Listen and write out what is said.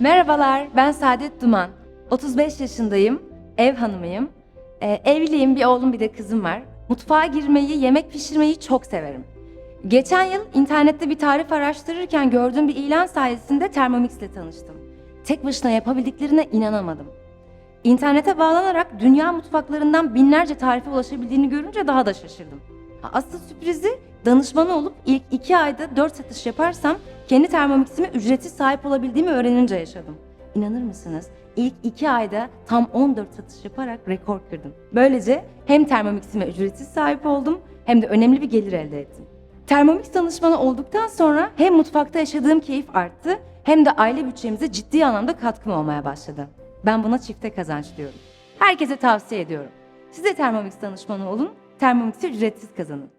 Merhabalar, ben Saadet Duman. 35 yaşındayım, ev hanımıyım. Ee, evliyim, bir oğlum bir de kızım var. Mutfağa girmeyi, yemek pişirmeyi çok severim. Geçen yıl internette bir tarif araştırırken gördüğüm bir ilan sayesinde Thermomix ile tanıştım. Tek başına yapabildiklerine inanamadım. İnternete bağlanarak dünya mutfaklarından binlerce tarife ulaşabildiğini görünce daha da şaşırdım. Asıl sürprizi danışmanı olup ilk iki ayda dört satış yaparsam kendi termomixime ücretsiz sahip olabildiğimi öğrenince yaşadım. İnanır mısınız? İlk iki ayda tam 14 satış yaparak rekor kırdım. Böylece hem termomixime ücretsiz sahip oldum hem de önemli bir gelir elde ettim. Thermomix danışmanı olduktan sonra hem mutfakta yaşadığım keyif arttı hem de aile bütçemize ciddi anlamda katkım olmaya başladı. Ben buna çifte kazanç diyorum. Herkese tavsiye ediyorum. Siz de Thermomix danışmanı olun, Thermomix'i ücretsiz kazanın.